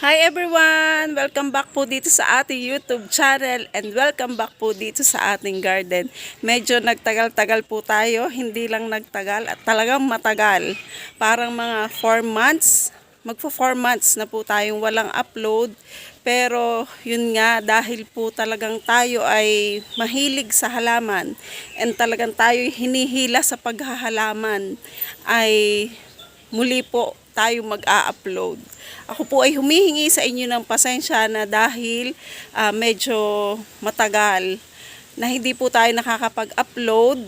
Hi everyone! Welcome back po dito sa ating YouTube channel and welcome back po dito sa ating garden. Medyo nagtagal-tagal po tayo, hindi lang nagtagal at talagang matagal. Parang mga 4 months, magpo 4 months na po tayong walang upload. Pero yun nga, dahil po talagang tayo ay mahilig sa halaman and talagang tayo hinihila sa paghahalaman ay muli po tayo mag-a-upload. Ako po ay humihingi sa inyo ng pasensya na dahil ah, medyo matagal na hindi po tayo nakakapag-upload.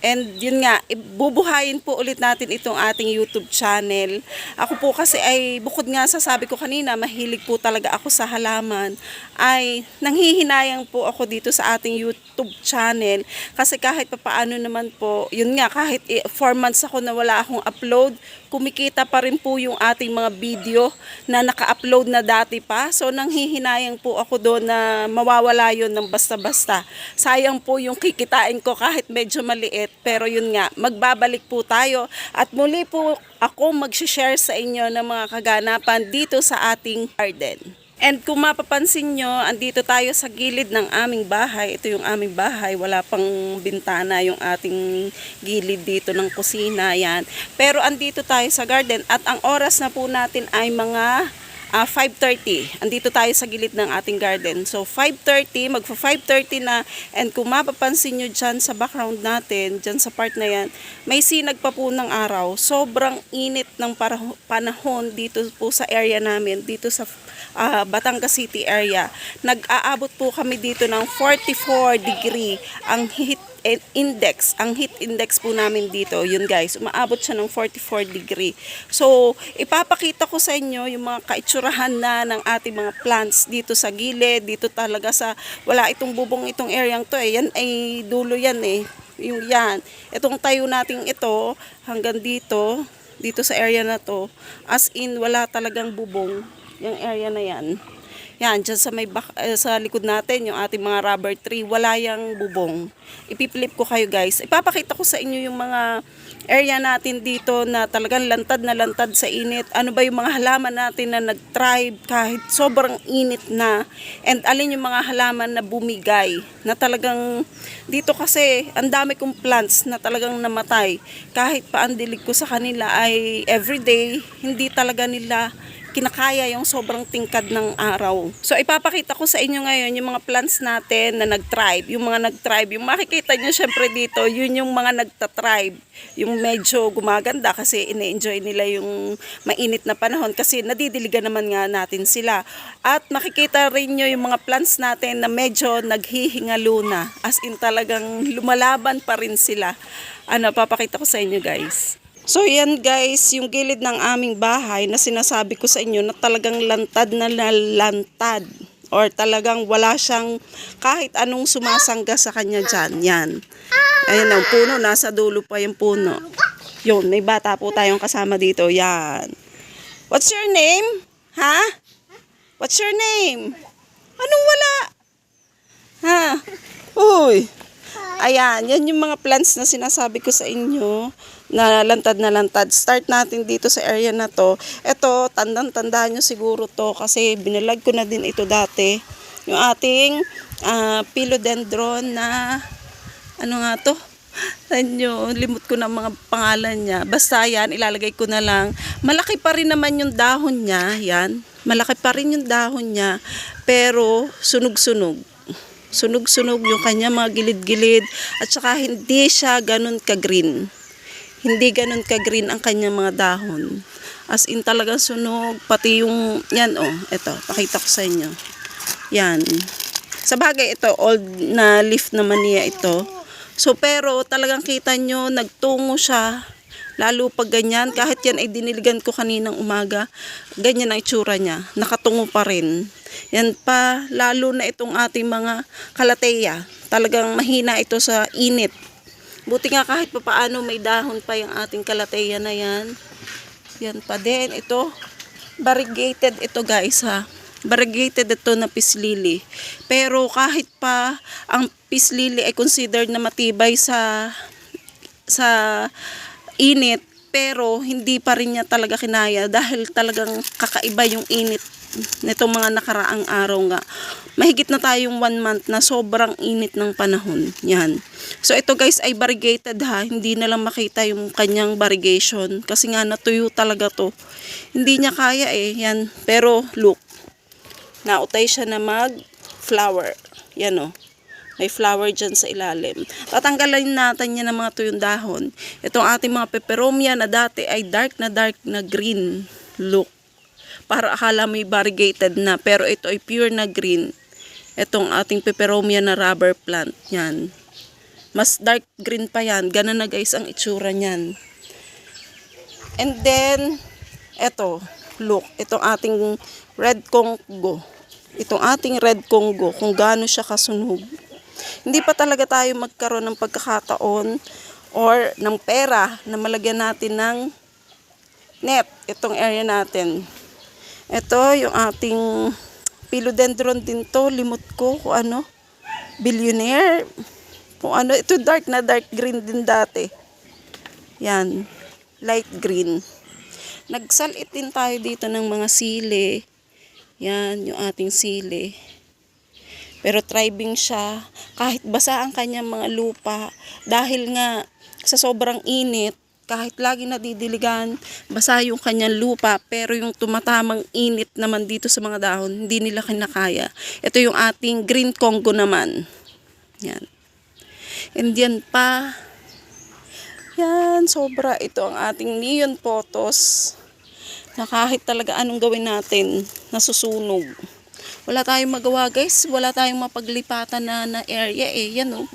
And yun nga, bubuhayin po ulit natin itong ating YouTube channel. Ako po kasi ay, bukod nga sa sabi ko kanina, mahilig po talaga ako sa halaman, ay nanghihinayang po ako dito sa ating YouTube channel. Kasi kahit papaano naman po, yun nga, kahit 4 months ako na wala akong upload, kumikita pa rin po yung ating mga video na naka-upload na dati pa. So nanghihinayang po ako doon na mawawala yun ng basta-basta. Sayang po yung kikitain ko kahit medyo maliit. Pero yun nga, magbabalik po tayo. At muli po ako mag-share sa inyo ng mga kaganapan dito sa ating garden. And kung mapapansin nyo, andito tayo sa gilid ng aming bahay. Ito yung aming bahay. Wala pang bintana yung ating gilid dito ng kusina. Yan. Pero andito tayo sa garden. At ang oras na po natin ay mga ah, 5.30. Andito tayo sa gilid ng ating garden. So 5.30, magpa 5.30 na. And kung mapapansin nyo dyan sa background natin, dyan sa part na yan, may sinag pa po ng araw. Sobrang init ng panahon dito po sa area namin, dito sa ah, Batangas City area. Nag-aabot po kami dito ng 44 degree ang heat index, ang heat index po namin dito, yun guys, umaabot siya ng 44 degree. So, ipapakita ko sa inyo yung mga kaitsurahan na ng ating mga plants dito sa gilid, dito talaga sa, wala itong bubong itong area to eh, yan ay dulo yan eh, yung yan. Itong tayo nating ito, hanggang dito, dito sa area na to, as in, wala talagang bubong, yung area na yan. Yan, dyan sa, may bak- eh, sa likod natin, yung ating mga rubber tree, wala yung bubong. Ipipilip ko kayo guys. Ipapakita ko sa inyo yung mga area natin dito na talagang lantad na lantad sa init. Ano ba yung mga halaman natin na nag-thrive kahit sobrang init na. And alin yung mga halaman na bumigay. Na talagang, dito kasi, ang dami kong plants na talagang namatay. Kahit pa ang dilig ko sa kanila ay everyday, hindi talaga nila kinakaya yung sobrang tingkad ng araw. So ipapakita ko sa inyo ngayon yung mga plants natin na nag-thrive. Yung mga nag-thrive, yung makikita nyo syempre dito, yun yung mga nagta-thrive. Yung medyo gumaganda kasi ine-enjoy nila yung mainit na panahon kasi nadidiligan naman nga natin sila. At makikita rin nyo yung mga plants natin na medyo naghihingalo na. As in talagang lumalaban pa rin sila. Ano, papakita ko sa inyo guys. So yan guys, yung gilid ng aming bahay na sinasabi ko sa inyo na talagang lantad na lantad or talagang wala siyang kahit anong sumasangga sa kanya dyan. Yan. Ayan ang puno, nasa dulo pa yung puno. Yun, may bata po tayong kasama dito. Yan. What's your name? Ha? What's your name? Anong wala? Ha? Uy. Ayan, yan yung mga plants na sinasabi ko sa inyo na lantad na lantad. Start natin dito sa area na to. Ito, tandang-tanda nyo siguro to kasi binalag ko na din ito dati. Yung ating ah, philodendron na ano nga to? Tanyo, limot ko na mga pangalan niya. Basta yan, ilalagay ko na lang. Malaki pa rin naman yung dahon niya. Yan. Malaki pa rin yung dahon niya. Pero sunog-sunog sunog-sunog yung kanya mga gilid-gilid at saka hindi siya ganun ka-green. Hindi ganun ka-green ang kanya mga dahon. As in talagang sunog, pati yung, yan oh, eto, pakita ko sa inyo. Yan. Sa bagay ito, old na leaf naman niya ito. So pero talagang kita nyo, nagtungo siya. Lalo pag ganyan, kahit yan ay diniligan ko kaninang umaga, ganyan ang itsura niya. Nakatungo pa rin. Yan pa, lalo na itong ating mga kalateya. Talagang mahina ito sa init. Buti nga kahit papaano may dahon pa yung ating kalateya na yan. Yan pa din. Ito, variegated ito guys ha. Variegated ito na lily. Pero kahit pa ang lily ay considered na matibay sa sa init pero hindi pa rin niya talaga kinaya dahil talagang kakaiba yung init nitong mga nakaraang araw nga. Mahigit na tayong one month na sobrang init ng panahon. Yan. So ito guys ay variegated ha. Hindi na lang makita yung kanyang variegation. Kasi nga natuyo talaga to. Hindi niya kaya eh. Yan. Pero look. Nautay siya na mag flower. Yan o. May flower dyan sa ilalim. Tatanggalin natin yan ng mga tuyong dahon. Itong ating mga peperomia na dati ay dark na dark na green look. Para akala may variegated na. Pero ito ay pure na green. Itong ating peperomia na rubber plant. Yan. Mas dark green pa yan. Ganun na guys ang itsura niyan. And then, eto, look, itong ating red Congo. Itong ating red Congo, kung gaano siya kasunog. Hindi pa talaga tayo magkaroon ng pagkakataon or ng pera na malagyan natin ng net, itong area natin. Ito, yung ating philodendron din to, limot ko kung ano, billionaire. Kung ano, ito dark na dark green din dati. Yan, light green. Nagsalit din tayo dito ng mga sili. Yan, yung ating sili. Pero thriving siya. Kahit basa ang kanyang mga lupa. Dahil nga sa sobrang init, kahit lagi nadidiligan, basa yung kanyang lupa. Pero yung tumatamang init naman dito sa mga dahon, hindi nila kinakaya. Ito yung ating green Congo naman. Yan. And yan pa, yan, sobra. Ito ang ating neon photos na kahit talaga anong gawin natin, nasusunog. Wala tayong magawa guys, wala tayong mapaglipatan na, na area eh. Yan oh,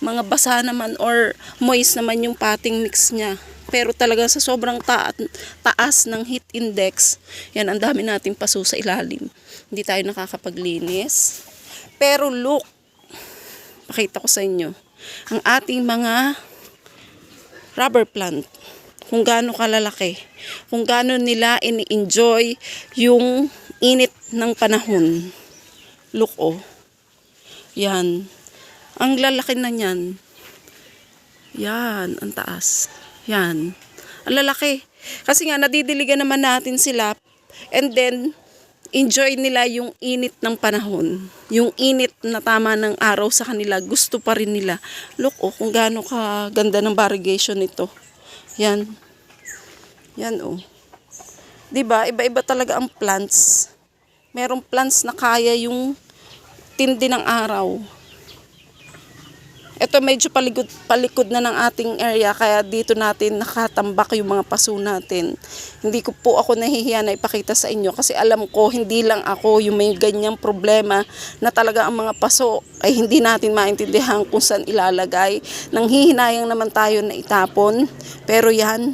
mga basa naman or moist naman yung potting mix niya. Pero talaga sa sobrang ta- taas ng heat index, yan ang dami nating paso sa ilalim. Hindi tayo nakakapaglinis. Pero look, pakita ko sa inyo, ang ating mga rubber plant kung gaano kalalaki, kung gaano nila ini-enjoy yung init ng panahon. Look oh. Yan. Ang lalaki na niyan. Yan, ang taas. Yan. Ang lalaki. Kasi nga, nadidiligan naman natin sila. And then, enjoy nila yung init ng panahon. Yung init na tama ng araw sa kanila. Gusto pa rin nila. Look, oh, kung gaano ka ganda ng variegation nito. Yan. Yan, oh. 'Di ba Iba-iba talaga ang plants. Merong plants na kaya yung tindi ng araw. Ito medyo palikod, palikod na ng ating area kaya dito natin nakatambak yung mga paso natin. Hindi ko po ako nahihiya na ipakita sa inyo kasi alam ko hindi lang ako yung may ganyang problema na talaga ang mga paso ay hindi natin maintindihan kung saan ilalagay. Nang hihinayang naman tayo na itapon. Pero yan,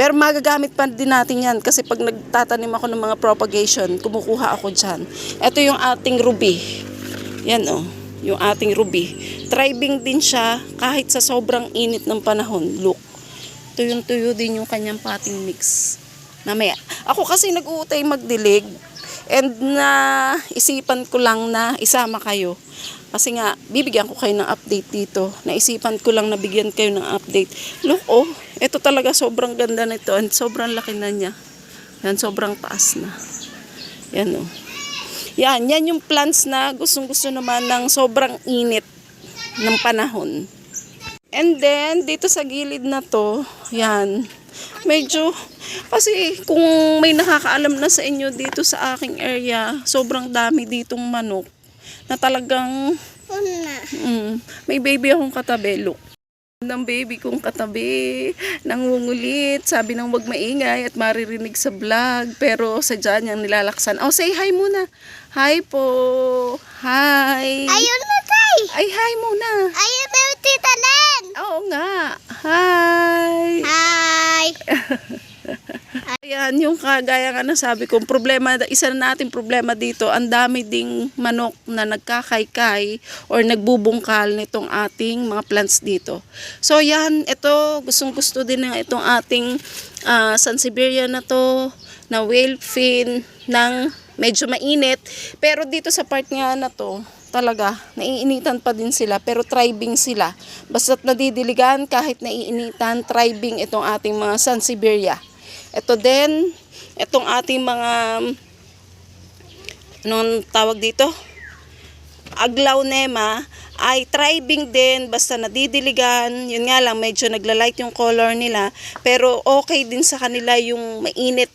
pero magagamit pa din natin yan kasi pag nagtatanim ako ng mga propagation, kumukuha ako dyan. Ito yung ating ruby. Yan o, oh, yung ating ruby. Thriving din siya kahit sa sobrang init ng panahon. Look, tuyong-tuyo din yung kanyang potting mix. Namaya. Ako kasi nag-uutay magdilig and na isipan ko lang na isama kayo. Kasi nga, bibigyan ko kayo ng update dito. Naisipan ko lang na bigyan kayo ng update. Look, oh, ito talaga sobrang ganda nito and sobrang laki na niya. Yan, sobrang taas na. Yan, oh. Yan, yan yung plants na gustong gusto naman ng sobrang init ng panahon. And then, dito sa gilid na to, yan, medyo, kasi kung may nakakaalam na sa inyo dito sa aking area, sobrang dami ditong manok na talagang mm, may baby akong katabi, look. Ng baby kong katabi, nangungulit, sabi nang wag maingay at maririnig sa vlog, pero sadya niyang nilalaksan. Oh, say hi muna. Hi po. Hi. Ayun na, tay! Ay, hi muna. Ayun na tita Len! Oo nga. Hi. Hi! Ayan, yung kagaya nga na sabi ko, problema, isa na nating problema dito, ang dami ding manok na nagkakaykay or nagbubungkal nitong ating mga plants dito. So yan, ito, gustong gusto din ng itong ating uh, Sansevieria na to, na whale fin, ng medyo mainit. Pero dito sa part nga na to, talaga, naiinitan pa din sila, pero thriving sila. Basta't nadidiligan, kahit naiinitan, thriving itong ating mga Sansevieria. Ito din, itong ating mga anong tawag dito? aglaonema ay thriving din basta nadidiligan yun nga lang medyo naglalight yung color nila pero okay din sa kanila yung mainit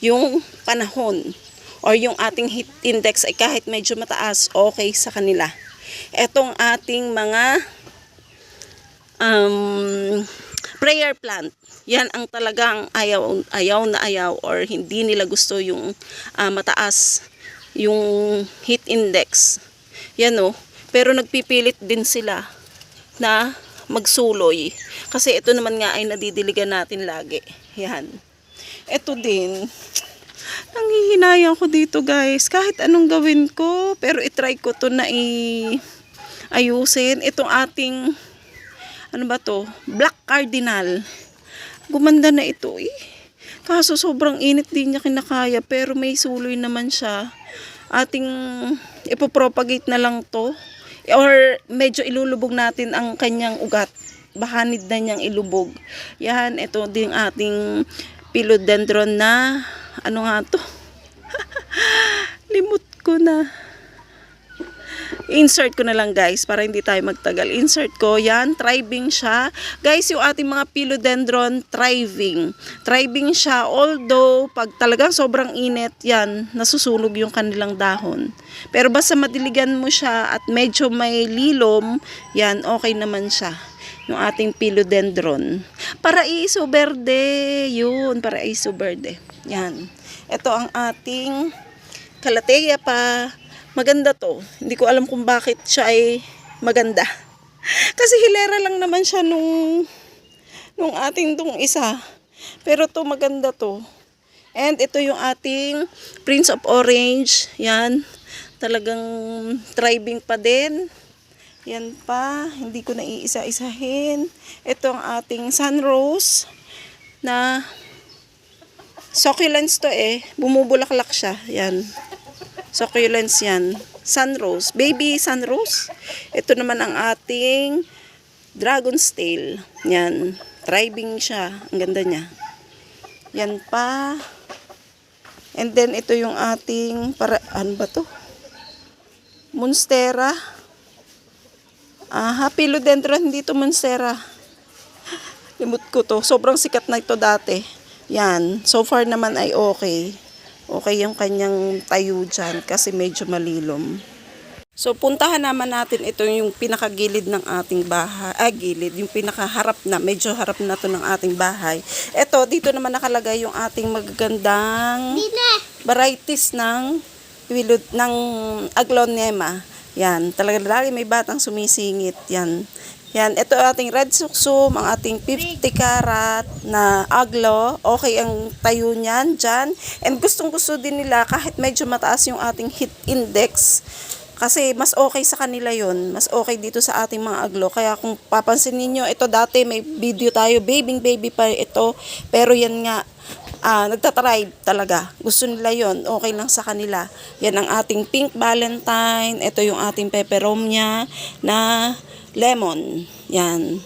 yung panahon or yung ating heat index ay kahit medyo mataas okay sa kanila etong ating mga um, prayer plant yan ang talagang ayaw, ayaw na ayaw or hindi nila gusto yung ah, mataas yung heat index yan o. Pero nagpipilit din sila na magsuloy. Kasi ito naman nga ay nadidiligan natin lagi. Yan. Ito din. Nanghihinayang ko dito guys. Kahit anong gawin ko. Pero itry ko to na i ayusin. Itong ating ano ba to? Black Cardinal. Gumanda na ito eh. Kaso sobrang init din niya kinakaya. Pero may suloy naman siya ating ipopropagate na lang to or medyo ilulubog natin ang kanyang ugat bahanid na niyang ilubog yan ito din ating philodendron na ano nga to limot ko na insert ko na lang guys para hindi tayo magtagal. Insert ko, yan, thriving siya. Guys, yung ating mga philodendron, thriving. Thriving siya, although pag talagang sobrang init, yan, nasusunog yung kanilang dahon. Pero basta madiligan mo siya at medyo may lilom, yan, okay naman siya yung ating philodendron. Paraiso verde, yun, paraiso verde. Yan. Ito ang ating kalateya pa. Maganda to. Hindi ko alam kung bakit siya ay maganda. Kasi hilera lang naman siya nung nung ating tong isa. Pero to maganda to. And ito yung ating Prince of Orange. Yan. Talagang thriving pa din. Yan pa. Hindi ko na iisa-isahin. Ito ang ating sunrose na succulents to eh. Bumubulaklak siya. Yan. Succulents yan. Sunrose. Baby sunrose. Ito naman ang ating dragon's tail. Yan. Thriving siya. Ang ganda niya. Yan pa. And then, ito yung ating, para, ano ba to? Monstera. Ah, philodendron, hindi to monstera. Limot ko to. Sobrang sikat na ito dati. Yan. So far naman ay okay. Okay yung kanyang tayo dyan kasi medyo malilom. So puntahan naman natin ito yung pinakagilid ng ating bahay. Ah, gilid. Yung pinakaharap na. Medyo harap na to ng ating bahay. Ito, dito naman nakalagay yung ating magagandang varieties ng wilod ng aglonema. Yan, talaga lagi may batang sumisingit. Yan. Yan, ito ating red suksum, ang ating 50 karat na aglo. Okay ang tayo niyan dyan. And gustong gusto din nila kahit medyo mataas yung ating heat index. Kasi mas okay sa kanila yon Mas okay dito sa ating mga aglo. Kaya kung papansin ninyo, ito dati may video tayo, baby baby pa ito. Pero yan nga, ah, nagtatribe talaga. Gusto nila yon okay lang sa kanila. Yan ang ating pink valentine. Ito yung ating peperomia na lemon. Yan.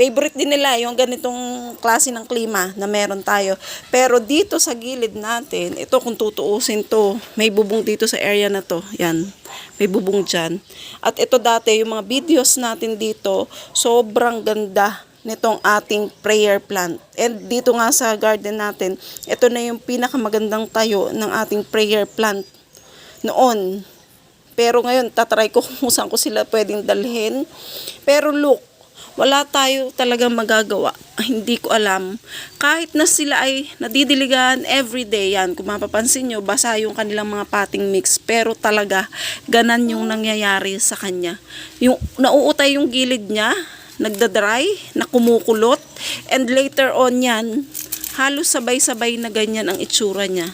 Favorite din nila yung ganitong klase ng klima na meron tayo. Pero dito sa gilid natin, ito kung tutuusin to, may bubong dito sa area na to. Yan, may bubong dyan. At ito dati, yung mga videos natin dito, sobrang ganda nitong ating prayer plant. And dito nga sa garden natin, ito na yung pinakamagandang tayo ng ating prayer plant noon. Pero ngayon, tatry ko kung saan ko sila pwedeng dalhin. Pero look, wala tayo talagang magagawa. Hindi ko alam. Kahit na sila ay nadidiligan everyday yan. Kung mapapansin nyo, basa yung kanilang mga potting mix. Pero talaga, ganan yung nangyayari sa kanya. Yung nauutay yung gilid niya, nagdadry, na kumukulot. And later on yan, halos sabay-sabay na ganyan ang itsura niya.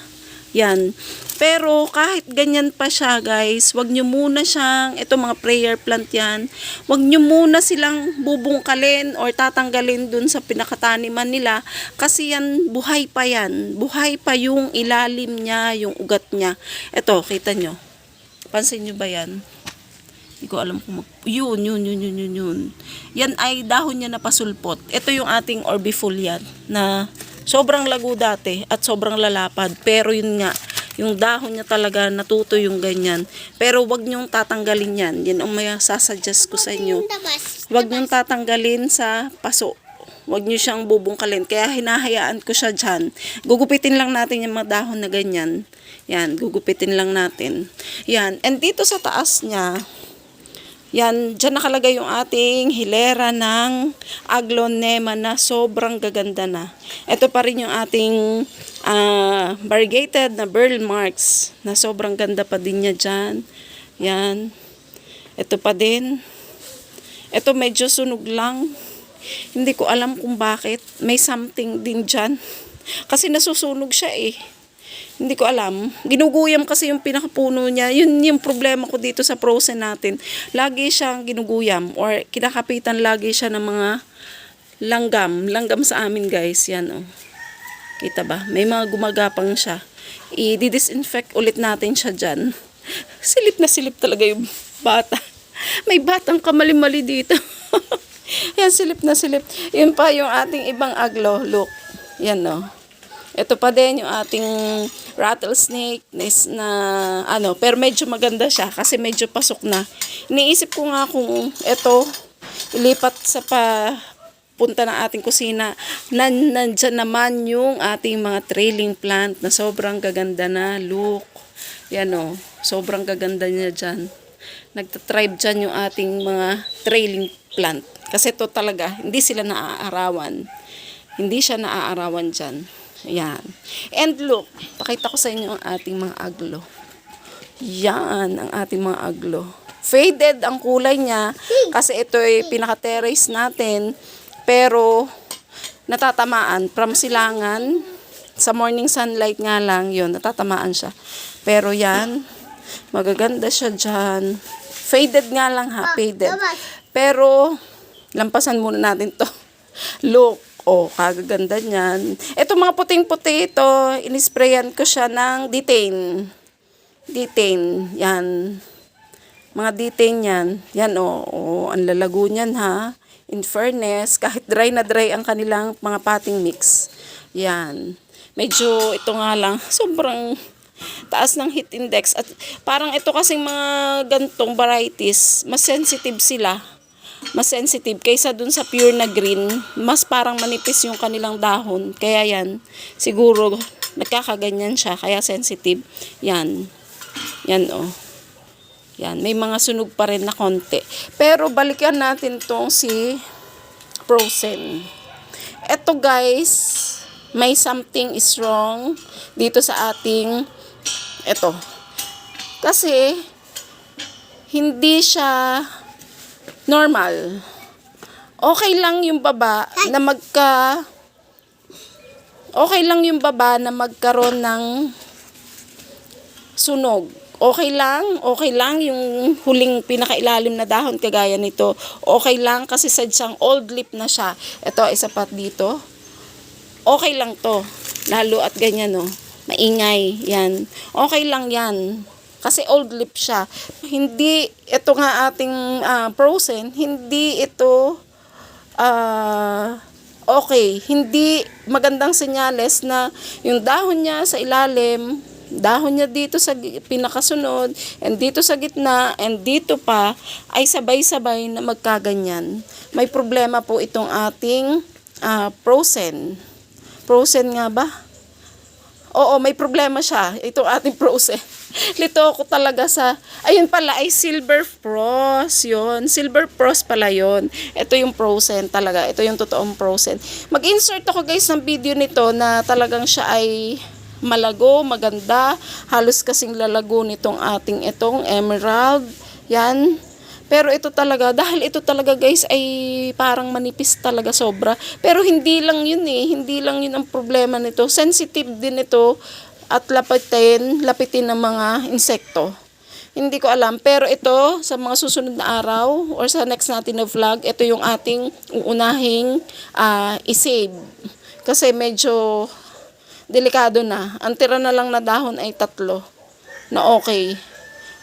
Yan. Pero kahit ganyan pa siya guys, wag nyo muna siyang, ito mga prayer plant yan, wag nyo muna silang bubungkalin or tatanggalin dun sa pinakataniman nila kasi yan, buhay pa yan. Buhay pa yung ilalim niya, yung ugat niya. Ito, kita nyo. Pansin nyo ba yan? Hindi ko alam kung mag... Yun, yun, yun, yun, yun, yun. Yan ay dahon niya na pasulpot. Ito yung ating orbifolian na sobrang lago dati at sobrang lalapad. Pero yun nga, Yung dahon niya talaga natuto yung ganyan. Pero wag niyong tatanggalin yan. Yan ang may sasuggest ko sa inyo. Huwag niyong tatanggalin sa paso. Huwag niyo siyang bubungkalin. Kaya hinahayaan ko siya dyan. Gugupitin lang natin yung mga dahon na ganyan. Yan, gugupitin lang natin. Yan. And dito sa taas niya, yan, dyan nakalagay yung ating hilera ng aglonema na sobrang gaganda na. Ito pa rin yung ating ah, variegated na burl marks na sobrang ganda pa din niya dyan. Yan. Ito pa din. Ito medyo sunog lang. Hindi ko alam kung bakit. May something din dyan. Kasi nasusunog siya eh. Hindi ko alam. Ginuguyam kasi yung pinakapuno niya. Yun yung problema ko dito sa frozen natin. Lagi siyang ginuguyam or kinakapitan lagi siya ng mga langgam. Langgam sa amin guys. Yan oh. Kita ba? May mga gumagapang siya. I-disinfect ulit natin siya dyan. Silip na silip talaga yung bata. May batang kamali-mali dito. Yan, silip na silip. Yun pa yung ating ibang aglo. Look. Yan no. Ito pa din yung ating rattlesnake na, is- na ano, pero medyo maganda siya kasi medyo pasok na. Iniisip ko nga kung ito ilipat sa pa punta ng ating kusina. Nan, nandyan naman yung ating mga trailing plant na sobrang gaganda na. Look. Yan o. Sobrang gaganda niya dyan. Nagtatribe dyan yung ating mga trailing plant. Kasi to talaga, hindi sila naaarawan. Hindi siya naaarawan dyan. Yan. And look, pakita ko sa inyo ang ating mga aglo. Yan, ang ating mga aglo. Faded ang kulay niya kasi ito ay pinaka-terrace natin. Pero natatamaan from silangan sa morning sunlight nga lang yun, natatamaan siya. Pero yan, magaganda siya dyan. Faded nga lang ha, faded. Pero, lampasan muna natin to. Look, oh, kagaganda niyan. Ito mga puting-puti ito, inisprayan ko siya ng detain. Detain, yan. Mga detain yan. Yan, oh, oh ang lalago niyan ha. In fairness, kahit dry na dry ang kanilang mga potting mix. Yan. Medyo ito nga lang, sobrang taas ng heat index. At parang ito kasing mga gantong varieties, mas sensitive sila. Mas sensitive kaysa dun sa pure na green. Mas parang manipis yung kanilang dahon. Kaya yan, siguro nagkakaganyan siya. Kaya sensitive. Yan. Yan oh. Yan, may mga sunog pa rin na konti. Pero balikan natin tong si Frozen. Eto guys, may something is wrong dito sa ating eto. Kasi hindi siya normal. Okay lang yung baba na magka Okay lang yung baba na magkaroon ng sunog. Okay lang, okay lang yung huling pinakailalim na dahon kagaya nito. Okay lang kasi sadyang old leaf na siya. Ito, isa pa dito. Okay lang to. Lalo at ganyan, no. Maingay, yan. Okay lang yan. Kasi old leaf siya. Hindi, ito nga ating ah, frozen, hindi ito ah okay, hindi magandang senyales na yung dahon niya sa ilalim, dahon niya dito sa pinakasunod, and dito sa gitna, and dito pa, ay sabay-sabay na magkaganyan. May problema po itong ating ah, frozen. Frozen nga ba? Oo, may problema siya. Itong ating frozen. Lito ako talaga sa, ayun pala, ay silver frost. Yun, silver frost pala yun. Ito yung frozen talaga. Ito yung totoong frozen. Mag-insert ako guys ng video nito na talagang siya ay malago, maganda. Halos kasing lalago nitong ating itong emerald. Yan. Pero ito talaga, dahil ito talaga guys ay parang manipis talaga sobra. Pero hindi lang yun eh, hindi lang yun ang problema nito. Sensitive din ito at lapitin, lapitin ng mga insekto. Hindi ko alam. Pero ito, sa mga susunod na araw or sa next natin na vlog, ito yung ating uunahing ah, isave. Kasi medyo delikado na. Ang tira na lang na dahon ay tatlo na okay.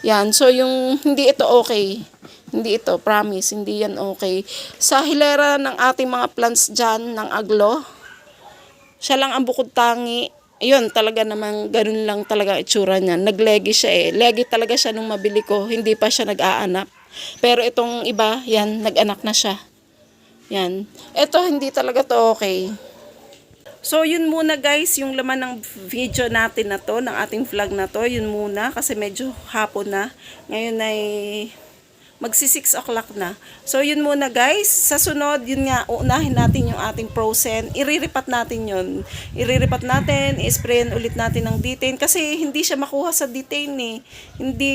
Yan. So, yung hindi ito okay. Hindi ito, promise, hindi yan okay. Sa hilera ng ating mga plants dyan, ng aglo, siya lang ang bukod tangi Ayun, talaga namang ganun lang talaga itsura niya. Naglegi siya eh. Legi talaga siya nung mabili ko. Hindi pa siya nag-aanak. Pero itong iba, yan, nag-anak na siya. Yan. Ito, hindi talaga to okay. So, yun muna guys, yung laman ng video natin na to, ng ating vlog na to, yun muna, kasi medyo hapon na. Ngayon ay magsi 6 o'clock na. So, yun muna guys. Sa sunod, yun nga, uunahin natin yung ating Prosen. Iriripat natin yun. Iriripat natin, i-sprayan ulit natin ng detain kasi hindi siya makuha sa detain eh. Hindi,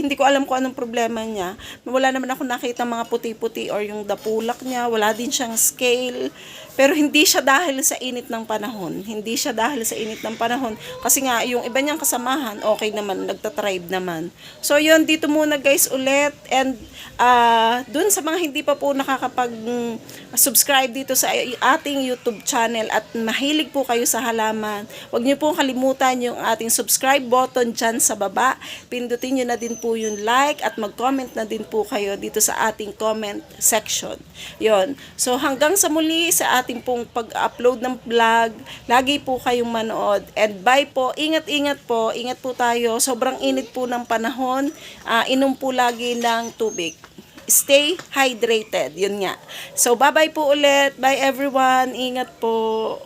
hindi ko alam kung anong problema niya. Wala naman ako nakita mga puti-puti or yung dapulak niya. Wala din siyang scale. Pero hindi siya dahil sa init ng panahon. Hindi siya dahil sa init ng panahon. Kasi nga, yung iba niyang kasamahan, okay naman, nagtatribe naman. So, yun, dito muna guys ulit. And, ah dun sa mga hindi pa po nakakapag-subscribe dito sa ating YouTube channel at mahilig po kayo sa halaman, huwag niyo po kalimutan yung ating subscribe button dyan sa baba. Pindutin niyo na din po yung like at mag-comment na din po kayo dito sa ating comment section. Yon. So, hanggang sa muli sa ating pong pag-upload ng vlog, lagi po kayong manood. And bye po. Ingat-ingat po. Ingat po tayo. Sobrang init po ng panahon. Ah, inom po lagi ng tubig. Stay hydrated. Yun nga. So, bye-bye po ulit. Bye everyone. Ingat po.